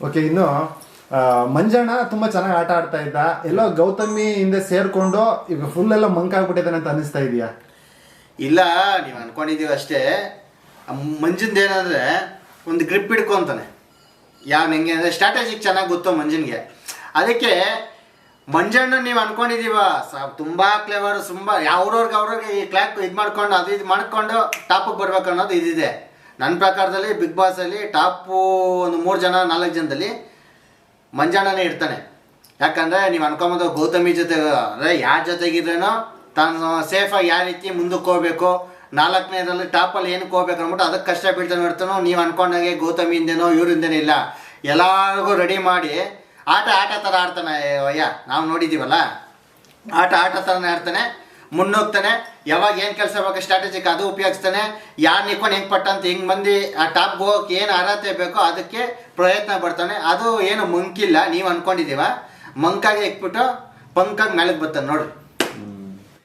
Okay ಇನ್ನು ಮಂಜಣ್ಣ ತುಂಬಾ ಚೆನ್ನಾಗಿ ಆಟ ಆಡ್ತಾ ಇದ್ದ. ಎಲ್ಲೋ ಗೌತಮಿ ಹಿಂದೆ ಸೇರ್ಕೊಂಡು ಈಗ ಫುಲ್ ಎಲ್ಲ ಮಂಕ್ ಆಗ್ಬಿಟ್ಟಿದ್ದಾನೆ ಅಂತ ಅನಿಸ್ತಾ ಇದೀಯಾ? ಇಲ್ಲ, ನೀವು ಅನ್ಕೊಂಡಿದ್ದೀವಿ ಅಷ್ಟೇ. ಮಂಜಿಂದ ಏನಂದ್ರೆ ಒಂದು ಗ್ರಿಪ್ ಹಿಡ್ಕೊಂತಾನೆ. ಯಾವ ಹೆಂಗೆ ಅಂದರೆ ಸ್ಟ್ರಾಟಜಿಕ್ ಚೆನ್ನಾಗಿ ಗೊತ್ತು ಮಂಜನ್ಗೆ. ಅದಕ್ಕೆ ಮಂಜಣ್ಣ ನೀವು ಅನ್ಕೊಂಡಿದೀವ ತುಂಬಾ ತುಂಬಾ ತುಂಬ ಅವ್ರವ್ರಿಗೆ ಅವ್ರವ್ರಿಗೆ ಈ ಕ್ಲಾಕ್ ಇದು ಮಾಡ್ಕೊಂಡು, ಅದು ಇದು ಮಾಡ್ಕೊಂಡು ಟಾಪಿಗೆ ಬರ್ಬೇಕು ಅನ್ನೋದು ಇದಿದೆ. ನನ್ನ ಪ್ರಕಾರದಲ್ಲಿ ಬಿಗ್ ಬಾಸಲ್ಲಿ ಟಾಪು ಒಂದು ಮೂರು ಜನ, ನಾಲ್ಕು ಜನದಲ್ಲಿ ಮಂಜಾನನೇ ಇರ್ತಾನೆ. ಯಾಕಂದರೆ ನೀವು ಅನ್ಕೊಂಬೋದು ಗೌತಮಿ ಜೊತೆ, ಅಂದರೆ ಯಾರ ಜೊತೆಗಿದ್ರೇನೋ ತಾನು ಸೇಫಾಗಿ ಯಾವ ರೀತಿ ಮುಂದಕ್ಕೆ ಹೋಗ್ಬೇಕು ನಾಲ್ಕನೇದಲ್ಲಿ ಟಾಪಲ್ಲಿ ಏನಕ್ಕೆ ಹೋಗ್ಬೇಕು ಅಂದ್ಬಿಟ್ಟು ಅದಕ್ಕೆ ಕಷ್ಟ ಬೀಳ್ತಾನೆ ಹೊರ್ತಾನೋ ನೀವು ಅನ್ಕೊಂಡಾಗೆ ಗೌತಮಿಯಿಂದೇನೋ ಇವರಿಂದೇನೋ ಇಲ್ಲ. ಎಲ್ಲರಿಗೂ ರೆಡಿ ಮಾಡಿ ಆಟ ಆಟ ಥರ ಆಡ್ತಾನೆ ಅಯ್ಯ, ನಾವು ನೋಡಿದ್ದೀವಲ್ಲ ಆಟ ಆಟ ಥರನೇ ಆಡ್ತಾನೆ. ಮುನ್ನೋಗ್ತಾನೆ. ಯಾವಾಗ ಏನು ಕೆಲಸ ಬೇಕು ಸ್ಟ್ರಾಟಜಿಕ್ ಅದು ಉಪಯೋಗಿಸ್ತಾನೆ. ಯಾರು ನಿಕ್ಕೊಂಡು ಹೆಂಗೆ ಪಟ್ಟ ಅಂತ ಹೆಂಗೆ ಮಂದಿ ಆ ಟಾಪ್ಗೆ ಹೋಗಕ್ಕೆ ಏನು ಅರ್ಹತೆ ಬೇಕೋ ಅದಕ್ಕೆ ಪ್ರಯತ್ನ ಪಡ್ತಾನೆ. ಅದು ಏನು ಮಂಕಿಲ್ಲ, ನೀವು ಅನ್ಕೊಂಡಿದೀವ ಮಂಕಾಗಿ ಇಕ್ಬಿಟ್ಟು ಪಂಕಾಗಿ ಮೇಲಕ್ಕೆ ಬರ್ತಾನೆ ನೋಡ್ರಿ